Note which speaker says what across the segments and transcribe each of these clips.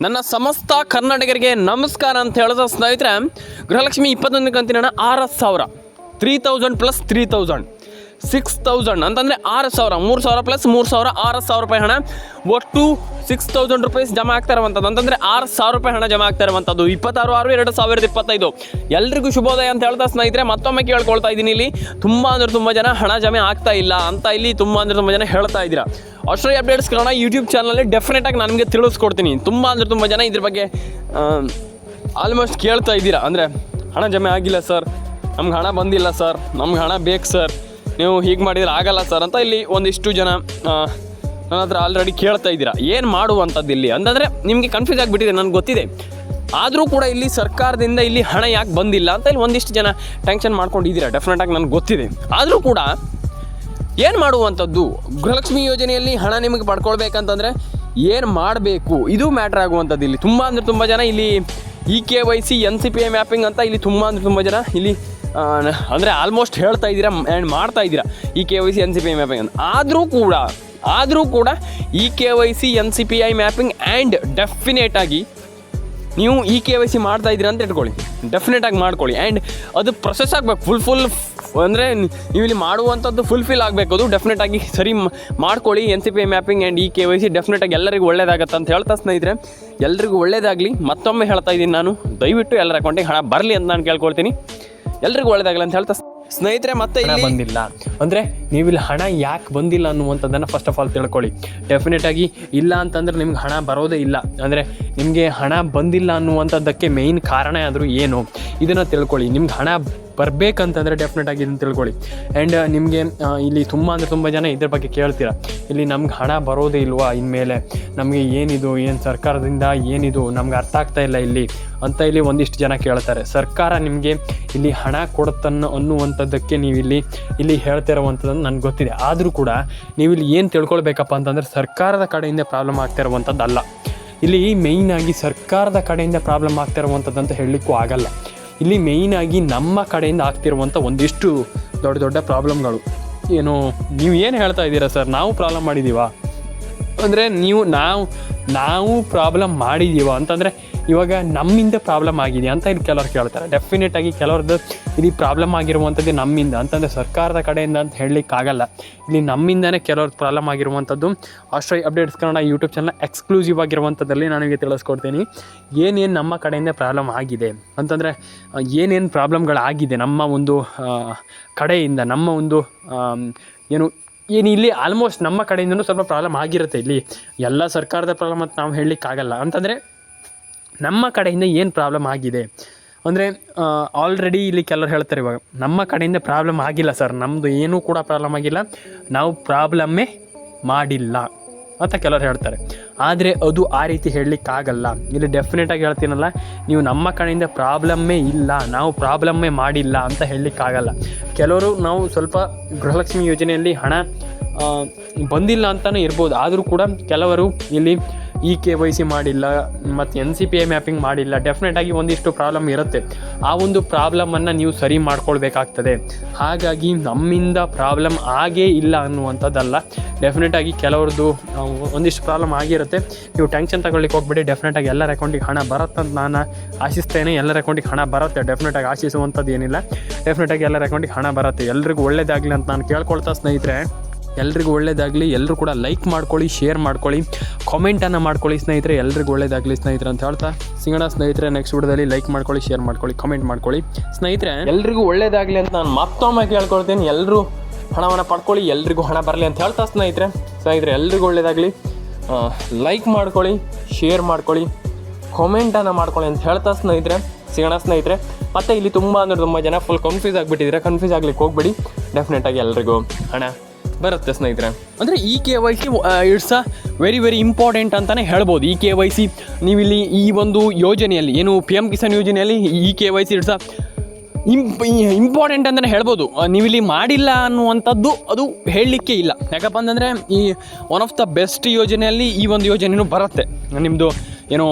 Speaker 1: ನನ್ನ ಸಮಸ್ತ ಕನ್ನಡಿಗರಿಗೆ ನಮಸ್ಕಾರ ಅಂತ ಹೇಳಿದ ಸ್ನೇಹಿತರೆ. ಗೃಹಲಕ್ಷ್ಮಿ ಇಪ್ಪತ್ತೊಂದಕ್ಕೆ ಕಂತಿನ ಹಣ ಆರು ಸಾವಿರ. Three thousand plus three thousand six thousand ಅಂತಂದರೆ ಆರು ಸಾವಿರ, ಮೂರು ಸಾವಿರ ಪ್ಲಸ್ ಮೂರು ಸಾವಿರ, ಆರು ಸಾವಿರ ರೂಪಾಯಿ ಹಣ. ಒಟ್ಟು ಸಿಕ್ಸ್ ತೌಸಂಡ್ ರುಪೀಸ್ ಜಮಾ ಆಗ್ತಾ ಇರುವಂಥದ್ದು ಅಂತಂದರೆ ಆರು ಸಾವಿರ ರೂಪಾಯಿ ಹಣ ಜಮಾ ಆಗ್ತಾ ಇರುವಂಥದ್ದು ಇಪ್ಪತ್ತಾರು, ಆರು, ಎರಡು ಸಾವಿರದ ಇಪ್ಪತ್ತೈದು. ಎಲ್ರಿಗೂ ಶುಭೋದಯ ಅಂತ ಹೇಳ್ತಾ ಸ್ನೇಹಿತರೆ, ಮತ್ತೊಮ್ಮೆ ಕೇಳ್ಕೊಳ್ತಾ ಇದ್ದೀನಿ ಇಲ್ಲಿ. ತುಂಬ ಅಂದರೆ ತುಂಬ ಜನ ಹಣ ಜಮೆ ಆಗ್ತಾ ಇಲ್ಲ ಅಂತ ಇಲ್ಲಿ ತುಂಬ ಅಂದರೆ ತುಂಬ ಜನ ಹೇಳ್ತಾ ಇದ್ದೀರಾ. ಅಷ್ಟೇ ಅಪ್ಡೇಟ್ಸ್ ಕನ್ನಡ ಯೂಟ್ಯೂಬ್ ಚಾನಲಲ್ಲಿ ಡೆಫಿನೆಟಾಗಿ ನನಗೆ ತಿಳಿಸ್ಕೊಡ್ತೀನಿ. ತುಂಬ ಅಂದರೆ ತುಂಬ ಜನ ಇದ್ರ ಬಗ್ಗೆ ಆಲ್ಮೋಸ್ಟ್ ಕೇಳ್ತಾ ಇದ್ದೀರಾ. ಅಂದರೆ ಹಣ ಜಮೆ ಆಗಿಲ್ಲ ಸರ್ ನಮ್ಗೆ ಹಣ ಬಂದಿಲ್ಲ ಸರ್ ನಮ್ಗೆ ಹಣ ಬೇಕು ಸರ್ ನೀವು ಹೀಗೆ ಮಾಡಿದ್ರೆ ಆಗಲ್ಲ ಸರ್ ಅಂತ ಇಲ್ಲಿ ಒಂದಿಷ್ಟು ಜನ ನನ್ನ ಹತ್ರ ಆಲ್ರೆಡಿ ಕೇಳ್ತಾ ಇದ್ದೀರಾ. ಏನು ಮಾಡುವಂಥದ್ದು ಇಲ್ಲಿ? ಅಂತಂದರೆ ನಿಮಗೆ ಕನ್ಫ್ಯೂಸ್ ಆಗಿಬಿಟ್ಟಿದೆ, ನನಗೆ ಗೊತ್ತಿದೆ. ಆದರೂ ಕೂಡ ಇಲ್ಲಿ ಸರ್ಕಾರದಿಂದ ಇಲ್ಲಿ ಹಣ ಯಾಕೆ ಬಂದಿಲ್ಲ ಅಂತ ಇಲ್ಲಿ ಒಂದಿಷ್ಟು ಜನ ಟೆನ್ಷನ್ ಮಾಡ್ಕೊಂಡಿದ್ದೀರಾ. ಡೆಫಿನೆಟಾಗಿ ನನಗೆ ಗೊತ್ತಿದೆ. ಆದರೂ ಕೂಡ ಏನು ಮಾಡುವಂಥದ್ದು? ಗೃಹಲಕ್ಷ್ಮಿ ಯೋಜನೆಯಲ್ಲಿ ಹಣ ನಿಮಗೆ ಪಡ್ಕೊಳ್ಬೇಕಂತಂದರೆ ಏನು ಮಾಡಬೇಕು? ಇದು ಮ್ಯಾಟ್ರ್ ಆಗುವಂಥದ್ದು ಇಲ್ಲಿ. ತುಂಬ ಅಂದರೆ ತುಂಬ ಜನ ಇಲ್ಲಿ E K Y C, N C P I mapping ಅಂತ ಇಲ್ಲಿ ತುಂಬ ಅಂದರೆ ತುಂಬ ಜನ ಇಲ್ಲಿ ಅಂದರೆ ಆಲ್ಮೋಸ್ಟ್ ಹೇಳ್ತಾ ಇದ್ದೀರಾ ಆ್ಯಂಡ್ ಮಾಡ್ತಾ ಇದ್ದೀರಾ E K Y C, N C P I mapping ಅಂತ. ಆದರೂ ಕೂಡ ಆದರೂ ಕೂಡ E K Y C, N C P I mapping and definite ಆಗಿ ನೀವು ಇ ಕೆ ವೈ ಸಿ ಮಾಡ್ತಾ ಇದ್ದೀರಾ ಅಂತ ಇಟ್ಕೊಳ್ಳಿ. ಡೆಫಿನೆಟಾಗಿ ಮಾಡ್ಕೊಳ್ಳಿ. ಆ್ಯಂಡ್ ಅದು ಪ್ರೊಸೆಸ್ ಆಗಬೇಕು. ಫುಲ್ ಫುಲ್ ಅಂದರೆ ನೀವು ಇಲ್ಲಿ ಮಾಡುವಂಥದ್ದು ಫುಲ್ಫಿಲ್ ಆಗಬೇಕು. ಅದು ಡೆಫಿನೆಟಾಗಿ ಸರಿ ಮ್- ಮಾಡ್ಕೊಳ್ಳಿ. N C P I mapping and E K Y C ಡೆಫಿನೆಟಾಗಿ ಎಲ್ಲರಿಗೂ ಒಳ್ಳೇದಾಗತ್ತೆ ಅಂತ ಹೇಳ್ತಾ ಸ್ನೇಹಿತರೆ. ಎಲ್ರಿಗೂ ಒಳ್ಳೇದಾಗಲಿ. ಮತ್ತೊಮ್ಮೆ ಹೇಳ್ತಾ ಇದ್ದೀನಿ ನಾನು. ದಯವಿಟ್ಟು ಎಲ್ಲರ ಅಕೌಂಟಿಗೆ ಹಣ ಬರಲಿ ಅಂತ ನಾನು ಕೇಳ್ಕೊಳ್ತೀನಿ. ಎಲ್ರಿಗೂ ಒಳ್ಳೇದಾಗಲಿ ಅಂತ ಹೇಳ್ತಾ ಸ್ನೇಹಿತರೆ ಮತ್ತೆ ಇಲ್ಲಿ ಬಂದಿಲ್ಲ. ಅಂದರೆ ನೀವು ಇಲ್ಲಿ ಹಣ ಯಾಕೆ ಬಂದಿಲ್ಲ ಅನ್ನುವಂಥದ್ದನ್ನು ಫಸ್ಟ್ ಆಫ್ ಆಲ್ ತಿಳ್ಕೊಳ್ಳಿ. ಡೆಫಿನೆಟ್ ಆಗಿ ಇಲ್ಲ ಅಂತಂದ್ರೆ ನಿಮ್ಗೆ ಹಣ ಬರೋದೇ ಇಲ್ಲ. ಅಂದರೆ ನಿಮಗೆ ಹಣ ಬಂದಿಲ್ಲ ಅನ್ನುವಂಥದ್ದಕ್ಕೆ ಮೇಯ್ನ್ ಕಾರಣ ಆದರೂ ಏನು? ಇದನ್ನು ತಿಳ್ಕೊಳ್ಳಿ. ನಿಮ್ಗೆ ಹಣ ಬರಬೇಕಂತಂದರೆ ಡೆಫಿನೆಟ್ ಆಗಿ ಇದನ್ನು ತಿಳ್ಕೊಳ್ಳಿ. ಆ್ಯಂಡ್ ನಿಮಗೆ ಇಲ್ಲಿ ತುಂಬ ಅಂದರೆ ತುಂಬ ಜನ ಇದ್ರ ಬಗ್ಗೆ ಕೇಳ್ತೀರ? ಇಲ್ಲಿ ನಮ್ಗೆ ಹಣ ಬರೋದೇ ಇಲ್ವಾ ಇನ್ಮೇಲೆ? ನಮಗೆ ಏನಿದು, ಏನು ಸರ್ಕಾರದಿಂದ ಏನಿದು, ನಮ್ಗೆ ಅರ್ಥ ಆಗ್ತಾ ಇಲ್ಲ ಇಲ್ಲಿ ಅಂತ ಇಲ್ಲಿ ಒಂದಿಷ್ಟು ಜನ ಕೇಳ್ತಾರೆ. ಸರ್ಕಾರ ನಿಮಗೆ ಇಲ್ಲಿ ಹಣ ಕೊಡುತ್ತನ್ನೋ ಅನ್ನುವಂಥದ್ದಕ್ಕೆ ನೀವು ಇಲ್ಲಿ ಇಲ್ಲಿ ಹೇಳ್ತಾ ಇರುವಂಥದ್ದು ನನಗೆ ಗೊತ್ತಿದೆ. ಆದರೂ ಕೂಡ ನೀವು ಇಲ್ಲಿ ಏನು ತಿಳ್ಕೊಳ್ಬೇಕಪ್ಪ ಅಂತಂದರೆ ಸರ್ಕಾರದ ಕಡೆಯಿಂದ ಪ್ರಾಬ್ಲಮ್ ಆಗ್ತಾ ಇರುವಂಥದ್ದಲ್ಲ. ಇಲ್ಲಿ ಮೇಯ್ನಾಗಿ ಸರ್ಕಾರದ ಕಡೆಯಿಂದ ಪ್ರಾಬ್ಲಮ್ ಆಗ್ತಾ ಇರುವಂಥದ್ದು ಅಂತ ಹೇಳಲಿಕ್ಕೂ ಆಗಲ್ಲ. ಇಲ್ಲಿ ಮೇಯ್ನಾಗಿ ನಮ್ಮ ಕಡೆಯಿಂದ ಆಗ್ತಿರುವಂಥ ಒಂದಿಷ್ಟು ದೊಡ್ಡ ದೊಡ್ಡ ಪ್ರಾಬ್ಲಮ್ಗಳು. ಏನು, ನೀವು ಏನು ಹೇಳ್ತಾ ಇದ್ದೀರಾ ಸರ್? ನಾವು ಪ್ರಾಬ್ಲಮ್ ಮಾಡಿದ್ದೀವಾ ಅಂದರೆ ನೀವು ನಾವು ನಾವು ಪ್ರಾಬ್ಲಮ್ ಮಾಡಿದ್ದೀವ ಅಂತಂದರೆ ಇವಾಗ ನಮ್ಮಿಂದ ಪ್ರಾಬ್ಲಮ್ ಆಗಿದೆ ಅಂತ ಇಲ್ಲಿ ಕೆಲವ್ರು ಕೇಳ್ತಾರೆ. ಡೆಫಿನೆಟ್ ಆಗಿ ಕೆಲವ್ರದ್ದು ಇಲ್ಲಿ ಪ್ರಾಬ್ಲಮ್ ಆಗಿರುವಂಥದ್ದು ನಮ್ಮಿಂದ. ಅಂತಂದರೆ ಸರ್ಕಾರದ ಕಡೆಯಿಂದ ಅಂತ ಹೇಳಲಿಕ್ಕಾಗಲ್ಲ ಇಲ್ಲಿ ನಮ್ಮಿಂದನೇ ಕೆಲವ್ರದ್ದು ಪ್ರಾಬ್ಲಮ್ ಆಗಿರುವಂಥದ್ದು. ಆಸ್ಟ್ರೈ updates Kannada YouTube channel exclusive ಆಗಿರುವಂಥದ್ದಲ್ಲಿ ನನಗೆ ತಿಳಿಸ್ಕೊಡ್ತೀನಿ. ಏನೇನು ನಮ್ಮ ಕಡೆಯಿಂದ ಪ್ರಾಬ್ಲಮ್ ಆಗಿದೆ? ಅಂತಂದರೆ ಏನೇನು ಪ್ರಾಬ್ಲಮ್ಗಳಾಗಿದೆ ನಮ್ಮ ಒಂದು ಕಡೆಯಿಂದ, ನಮ್ಮ ಒಂದು ಏನು ಏನು ಇಲ್ಲಿ ಆಲ್ಮೋಸ್ಟ್ ನಮ್ಮ ಕಡೆಯಿಂದನೂ ಸ್ವಲ್ಪ ಪ್ರಾಬ್ಲಮ್ ಆಗಿರುತ್ತೆ ಇಲ್ಲಿ. ಎಲ್ಲ ಸರ್ಕಾರದ ಪ್ರಾಬ್ಲಮ್ ಅಂತ ನಾವು ಹೇಳಲಿಕ್ಕಾಗಲ್ಲ ಅಂತಂದರೆ ನಮ್ಮ ಕಡೆಯಿಂದ ಏನು ಪ್ರಾಬ್ಲಮ್ ಆಗಿದೆ? ಅಂದರೆ ಆಲ್ರೆಡಿ ಇಲ್ಲಿ ಕೆಲವರು ಹೇಳ್ತಾರೆ ಇವಾಗ, ನಮ್ಮ ಕಡೆಯಿಂದ ಪ್ರಾಬ್ಲಮ್ ಆಗಿಲ್ಲ ಸರ್ ನಮ್ಮದು ಏನೂ ಕೂಡ ಪ್ರಾಬ್ಲಮ್ ಆಗಿಲ್ಲ. ನಾವು ಪ್ರಾಬ್ಲಮ್ಮೇ ಮಾಡಿಲ್ಲ ಅಂತ ಕೆಲವರು ಹೇಳ್ತಾರೆ. ಆದರೆ ಅದು ಆ ರೀತಿ ಹೇಳಲಿಕ್ಕಾಗಲ್ಲ ಇಲ್ಲಿ ಡೆಫಿನೆಟಾಗಿ ಹೇಳ್ತೀನಲ್ಲ, ನೀವು ನಮ್ಮ ಕಡೆಯಿಂದ ಪ್ರಾಬ್ಲಮ್ಮೇ ಇಲ್ಲ, ನಾವು ಪ್ರಾಬ್ಲಮ್ಮೇ ಮಾಡಿಲ್ಲ ಅಂತ ಹೇಳಲಿಕ್ಕಾಗಲ್ಲ ಕೆಲವರು ನಾವು ಸ್ವಲ್ಪ ಗೃಹಲಕ್ಷ್ಮಿ ಯೋಜನೆಯಲ್ಲಿ ಹಣ ಬಂದಿಲ್ಲ ಅಂತಲೇ ಇರ್ಬೋದು. ಆದರೂ ಕೂಡ ಕೆಲವರು ಇಲ್ಲಿ ಇ ಕೆ ವೈ ಸಿ ಮಾಡಿಲ್ಲ, ಮತ್ತು N C P I mapping ಮಾಡಿಲ್ಲ ಡೆಫಿನೆಟಾಗಿ ಒಂದಿಷ್ಟು ಪ್ರಾಬ್ಲಮ್ ಇರುತ್ತೆ. ಆ ಒಂದು ಪ್ರಾಬ್ಲಮನ್ನು ನೀವು ಸರಿ ಮಾಡ್ಕೊಳ್ಬೇಕಾಗ್ತದೆ. ಹಾಗಾಗಿ ನಮ್ಮಿಂದ ಪ್ರಾಬ್ಲಮ್ ಆಗೇ ಇಲ್ಲ ಅನ್ನುವಂಥದ್ದಲ್ಲ. ಡೆಫಿನೆಟಾಗಿ ಕೆಲವ್ರದ್ದು ಒಂದಿಷ್ಟು ಪ್ರಾಬ್ಲಮ್ ಆಗಿರುತ್ತೆ. ನೀವು ಟೆನ್ಷನ್ ತಗೊಳ್ಳಿಕ್ಕೆ ಹೋಗ್ಬಿಡಿ ಡೆಫಿನೆಟಾಗಿ ಎಲ್ಲರ ಅಕೌಂಟಿಗೆ ಹಣ ಬರುತ್ತೆ ಅಂತ ನಾನು ಆಶಿಸ್ತೇನೆ. ಎಲ್ಲರ ಅಕೌಂಟಿಗೆ ಹಣ ಬರುತ್ತೆ ಡೆಫಿನೆಟಾಗಿ ಆಶಿಸುವಂಥದ್ದು ಏನಿಲ್ಲ. ಡೆಫಿನೆಟಾಗಿ ಎಲ್ಲರ ಅಕೌಂಟಿಗೆ ಹಣ ಬರುತ್ತೆ. ಎಲ್ರಿಗೂ ಒಳ್ಳೇದಾಗಲಿ ಅಂತ ನಾನು ಕೇಳ್ಕೊಳ್ತಾ ಸ್ನೇಹಿತರೆ. ಎಲ್ರಿಗೂ ಒಳ್ಳೇದಾಗಲಿ. ಎಲ್ಲರೂ ಕೂಡ ಲೈಕ್ ಮಾಡ್ಕೊಳ್ಳಿ ಶೇರ್ ಮಾಡ್ಕೊಳ್ಳಿ. ಕಾಮೆಂಟನ್ನು ಮಾಡ್ಕೊಳ್ಳಿ ಸ್ನೇಹಿತರೆ. ಎಲ್ರಿಗೂ ಒಳ್ಳೇದಾಗಲಿ ಸ್ನೇಹಿತರೆ ಅಂತ ಹೇಳ್ತಾ. ಸಿಗೋಣ ಸ್ನೇಹಿತರೆ ನೆಕ್ಸ್ಟ್ ವಿಡಿಯೋದಲ್ಲಿ ಲೈಕ್ ಮಾಡ್ಕೊಳ್ಳಿ ಶೇರ್ ಮಾಡ್ಕೊಳ್ಳಿ ಕಾಮೆಂಟ್ ಮಾಡ್ಕೊಳ್ಳಿ. ಸ್ನೇಹಿತರೆ, ಎಲ್ರಿಗೂ ಒಳ್ಳೇದಾಗಲಿ ಅಂತ ನಾನು ಮತ್ತೊಮ್ಮೆ ಕೇಳ್ಕೊಳ್ತೀನಿ. ಎಲ್ಲರೂ ಹಣವನ್ನು ಪಡ್ಕೊಳ್ಳಿ, ಎಲ್ರಿಗೂ ಹಣ ಬರಲಿ ಅಂತ ಹೇಳ್ತಾ ಸ್ನೇಹಿತರೆ. ಸ್ನೇಹಿತರೆ, ಎಲ್ರಿಗೂ ಒಳ್ಳೇದಾಗಲಿ. ಲೈಕ್ ಮಾಡ್ಕೊಳ್ಳಿ ಶೇರ್ ಮಾಡ್ಕೊಳ್ಳಿ ಕಾಮೆಂಟನ್ನು ಮಾಡ್ಕೊಳ್ಳಿ ಅಂತ ಹೇಳ್ತಾ ಸ್ನೇಹಿತರೆ. ಸಿಗೋಣ ಸ್ನೇಹಿತರೆ, ಮತ್ತು ಇಲ್ಲಿ ತುಂಬ ಅಂದರೆ ತುಂಬ ಜನ ಫುಲ್ ಕನ್ಫ್ಯೂಸ್ ಆಗಿಬಿಟ್ಟಿದ್ರೆ ಕನ್ಫ್ಯೂಸ್ ಆಗ್ಲಿಕ್ಕೆ ಹೋಗ್ಬೇಡಿ. ಡೆಫಿನೆಟಾಗಿ ಎಲ್ರಿಗೂ ಹಣ. ಬರುತ್ತೆ ಸ್ನೇಹಿತರೆ. ಅಂದರೆ E K Y C it's a very very important ಅಂತಲೇ ಹೇಳ್ಬೋದು. ಈ ಕೆ ವೈ ಸಿ, ನೀವಿಲ್ಲಿ ಈ ಒಂದು ಯೋಜನೆಯಲ್ಲಿ, ಏನು ಪಿ ಎಂ ಕಿಸಾನ್ ಯೋಜನೆಯಲ್ಲಿ E K Y C it's a imp important ಅಂತಲೇ ಹೇಳ್ಬೋದು. ನೀವಿಲ್ಲಿ ಮಾಡಿಲ್ಲ ಅನ್ನುವಂಥದ್ದು ಅದು ಹೇಳಲಿಕ್ಕೆ ಇಲ್ಲ. ಯಾಕಪ್ಪ ಅಂತಂದರೆ ಈ ಒನ್ ಆಫ್ ದ ಬೆಸ್ಟ್ ಯೋಜನೆಯಲ್ಲಿ ಈ ಒಂದು ಯೋಜನೆಯೂ ಬರುತ್ತೆ. ನಿಮ್ಮದು ಏನೋ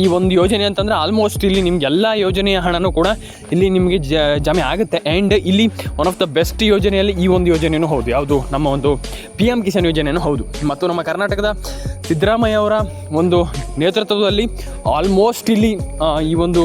Speaker 1: ಈ ಒಂದು ಯೋಜನೆ ಅಂತಂದರೆ ಆಲ್ಮೋಸ್ಟ್ ಇಲ್ಲಿ ನಿಮ್ಗೆ ಎಲ್ಲ ಯೋಜನೆಯ ಹಣನೂ ಕೂಡ ಇಲ್ಲಿ ನಿಮಗೆ ಜ, ಜಮೆ ಆಗುತ್ತೆ. ಆ್ಯಂಡ್ ಇಲ್ಲಿ ಒನ್ ಆಫ್ ದ ಬೆಸ್ಟ್ ಯೋಜನೆಯಲ್ಲಿ ಈ ಒಂದು ಯೋಜನೆಯೂ ಹೌದು. ಯಾವುದು? ನಮ್ಮ ಒಂದು ಪಿ ಎಂ ಕಿಸಾನ್ ಯೋಜನೆಯೂ ಹೌದು. ಮತ್ತು ನಮ್ಮ ಕರ್ನಾಟಕದ ಸಿದ್ದರಾಮಯ್ಯ ಅವರ ಒಂದು ನೇತೃತ್ವದಲ್ಲಿ ಆಲ್ಮೋಸ್ಟ್ ಇಲ್ಲಿ ಈ ಒಂದು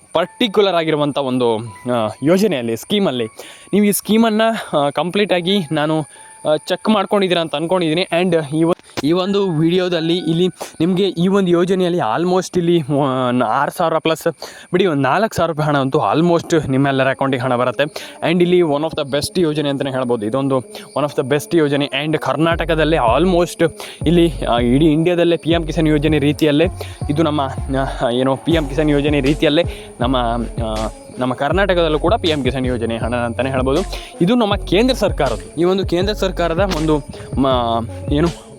Speaker 1: ಪರ್ಟಿಕ್ಯುಲರ್ ಆಗಿರುವಂಥ ಒಂದು ಯೋಜನೆಯಲ್ಲಿ ಸ್ಕೀಮಲ್ಲಿ ನೀವು ಈ ಸ್ಕೀಮನ್ನು ಕಂಪ್ಲೀಟಾಗಿ ನಾನು ಚೆಕ್ ಮಾಡ್ಕೊಂಡಿದ್ದೀರಾ ಅಂತ ಅಂದ್ಕೊಂಡಿದ್ದೀನಿ ಆ್ಯಂಡ್ ಒ- ಈ ಒಂದು ವಿಡಿಯೋದಲ್ಲಿ ಇಲ್ಲಿ ನಿಮಗೆ ಈ ಒಂದು ಯೋಜನೆಯಲ್ಲಿ ಆಲ್ಮೋಸ್ಟ್ ಇಲ್ಲಿ ಆರು ಸಾವಿರ ಪ್ಲಸ್ ಬಿಡಿ ಒಂದು ನಾಲ್ಕು ಸಾವಿರ ರೂಪಾಯಿ ಹಣ ಅಂತೂ ಆಲ್ಮೋಸ್ಟ್ ನಿಮ್ಮೆಲ್ಲರ ಅಕೌಂಟಿಗೆ ಹಣ ಬರುತ್ತೆ. ಆ್ಯಂಡ್ ಇಲ್ಲಿ ಒನ್ ಆಫ್ ದ ಬೆಸ್ಟ್ ಯೋಜನೆ ಅಂತಲೇ ಹೇಳ್ಬೋದು. ಇದೊಂದು ಒನ್ ಆಫ್ ದ ಬೆಸ್ಟ್ ಯೋಜನೆ. ಆ್ಯಂಡ್ ಕರ್ನಾಟಕದಲ್ಲೇ ಆಲ್ಮೋಸ್ಟ್ ಇಲ್ಲಿ ಇಡೀ ಇಂಡಿಯಾದಲ್ಲೇ ಪಿ ಎಂ ಕಿಸಾನ್ ಯೋಜನೆ ರೀತಿಯಲ್ಲೇ, ಇದು ನಮ್ಮ ಏನು ಪಿ ಎಂ ಕಿಸಾನ್ ಯೋಜನೆ ರೀತಿಯಲ್ಲೇ ನಮ್ಮ ನಮ್ಮ ಕರ್ನಾಟಕದಲ್ಲೂ ಕೂಡ ಪಿ ಎಂ ಕಿಸಾನ್ ಯೋಜನೆ ಹಣ ಅಂತಲೇ ಹೇಳ್ಬೋದು. ಇದು ನಮ್ಮ ಕೇಂದ್ರ ಸರ್ಕಾರದ್ದು. ಈ ಒಂದು ಕೇಂದ್ರ ಸರ್ಕಾರದ ಒಂದು ಏನು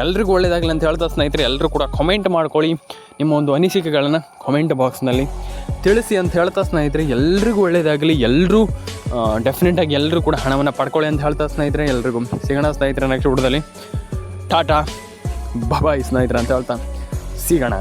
Speaker 1: ಎಲ್ರಿಗೂ ಒಳ್ಳೇದಾಗಲಿ ಅಂತ ಹೇಳ್ತಾ ಸ್ನೇಹಿತರೆ ಎಲ್ಲರೂ ಕೂಡ ಕಮೆಂಟ್ ಮಾಡ್ಕೊಳ್ಳಿ. ನಿಮ್ಮ ಒಂದು ಅನಿಸಿಕೆಗಳನ್ನು ಕಮೆಂಟ್ ಬಾಕ್ಸ್ನಲ್ಲಿ ತಿಳಿಸಿ ಅಂತ ಹೇಳ್ತಾ ಸ್ನೇಹಿತರೆ, ಎಲ್ರಿಗೂ ಒಳ್ಳೇದಾಗಲಿ ಎಲ್ಲರೂ ಡೆಫಿನೆಟಾಗಿ ಎಲ್ಲರೂ ಕೂಡ ಹಣವನ್ನು ಪಡ್ಕೊಳ್ಳಿ ಅಂತ ಹೇಳ್ತಾ ಸ್ನೇಹಿತರೆ, ಎಲ್ರಿಗೂ. ಸಿಗೋಣ ಸ್ನೇಹಿತರೆ ನೆಕ್ಸ್ಟ್ ವಿಡಿಯೋದಲ್ಲಿ ಟಾಟಾ ಬಾಯ್ ಸ್ನೇಹಿತರೆ ಅಂತ ಹೇಳ್ತಾ. ಸಿಗೋಣ.